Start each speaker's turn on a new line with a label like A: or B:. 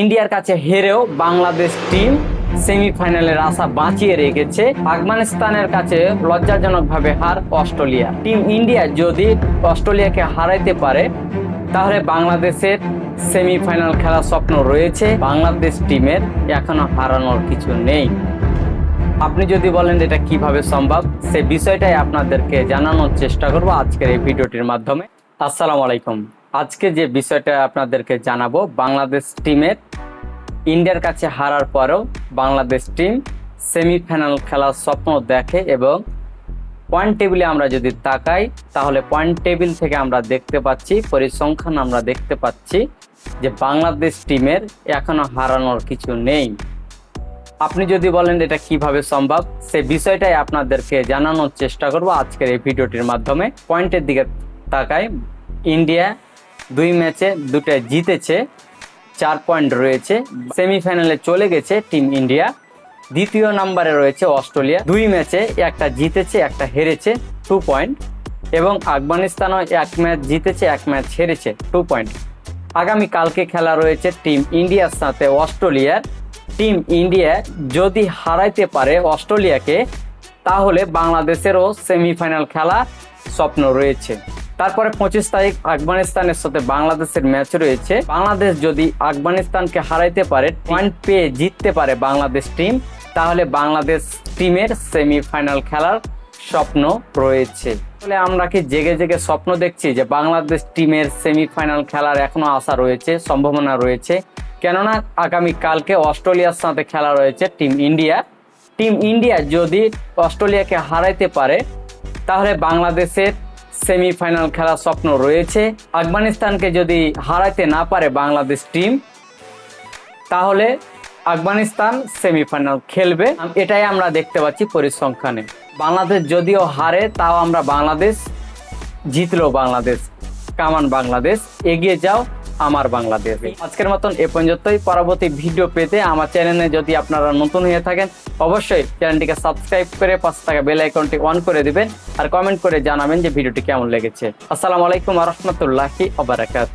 A: ইন্ডিয়ার কাছে হেরেও বাংলাদেশ টিম সেমিফাইনালের আশা বাঁচিয়ে রেখেছে। আফগানিস্তানের কাছে লজ্জাজনকভাবে হার অস্ট্রেলিয়া। টিম ইন্ডিয়া যদি অস্ট্রেলিয়াকে হারাইতে পারে, তাহলে বাংলাদেশের সেমিফাইনাল খেলার স্বপ্ন রয়েছে। বাংলাদেশ টিমের এখনও হারানোর কিছু নেই। আপনি যদি বলেন এটা কীভাবে সম্ভব, সে বিষয়টাই আপনাদেরকে জানানোর চেষ্টা করব আজকের এই ভিডিওটির মাধ্যমে। আসসালামু আলাইকুম। আজকে যে বিষয়টা আপনাদেরকে জানাব, বাংলাদেশ টিমের ইন্ডিয়ার কাছে হারার পরেও বাংলাদেশ টিম সেমিফাইনাল খেলার স্বপ্ন দেখে এবং পয়েন্ট টেবিলে আমরা যদি তাকাই, তাহলে পয়েন্ট টেবিল থেকে আমরা দেখতে পাচ্ছি, পরিসংখ্যান আমরা দেখতে পাচ্ছি যে বাংলাদেশ টিমের এখনও হারানোর কিছু নেই। আপনি যদি বলেন এটা কীভাবে সম্ভব, সে বিষয়টাই আপনাদেরকে জানানোর চেষ্টা করব আজকের এই ভিডিওটির মাধ্যমে। পয়েন্টের দিকে তাকাই, ইন্ডিয়া দুই ম্যাচে দুটায় জিতেছে, চার পয়েন্ট রয়েছে। সেমিফাইনালে চলে গেছে টিম ইন্ডিয়া। দ্বিতীয় নম্বরে রয়েছে অস্ট্রেলিয়া। দুই ম্যাচে একটা জিতেছে, একটা হেরেছে টু পয়েন্ট এবং আফগানিস্তানও এক ম্যাচ জিতেছে, এক ম্যাচ হেরেছে টু পয়েন্ট আগামী কালকে খেলা রয়েছে টিম ইন্ডিয়ার সাথে অস্ট্রেলিয়ার। টিম ইন্ডিয়া যদি হারাইতে পারে অস্ট্রেলিয়াকে, তাহলে বাংলাদেশেরও সেমিফাইনাল খেলা স্বপ্ন রয়েছে। তারপরে পঁচিশ তারিখ আফগানিস্তানের সাথে বাংলাদেশের ম্যাচ রয়েছে। বাংলাদেশ যদি আফগানিস্তানকে হারাইতে পারে পয়েন্ট পেয়ে জিততে পারে বাংলাদেশ টিম তাহলে বাংলাদেশ টিমের সেমিফাইনাল খেলার স্বপ্ন রয়েছে। তাহলে আমরা কি জেগে জেগে স্বপ্ন দেখছি যে বাংলাদেশ টিমের সেমিফাইনাল খেলার এখনও আশা রয়েছে, সম্ভাবনা রয়েছে? কেননা আগামী কালকে অস্ট্রেলিয়ার সাথে খেলা রয়েছে টিম ইন্ডিয়া টিম ইন্ডিয়া যদি অস্ট্রেলিয়াকে হারাইতে পারে, তাহলে বাংলাদেশের সেমিফাইনাল খেলার স্বপ্ন রয়েছে। আফগানিস্তানকে যদি হারাইতে না পারে বাংলাদেশ টিম, তাহলে আফগানিস্তান সেমিফাইনাল খেলবে। এটাই আমরা দেখতে পাচ্ছি পরিসংখ্যানে। বাংলাদেশ যদিও হারে, তাও আমরা বাংলাদেশ জিতলো বাংলাদেশ। কামান বাংলাদেশ, এগিয়ে যাও। আমার বাংলাদেশে। আজকের মতন এ পর্যন্তই। পরবর্তী ভিডিও পেতে আমার চ্যানেলে যদি আপনারা নতুন হয়ে থাকেন, অবশ্যই চ্যানেলটিকে সাবস্ক্রাইব করে পাশে থাকা বেল আইকনটি অন করে দিবেন আর কমেন্ট করে জানাবেন যে ভিডিওটি কেমন লেগেছে। আসসালামু আলাইকুম রহমতুল্লাহি আবরাকাত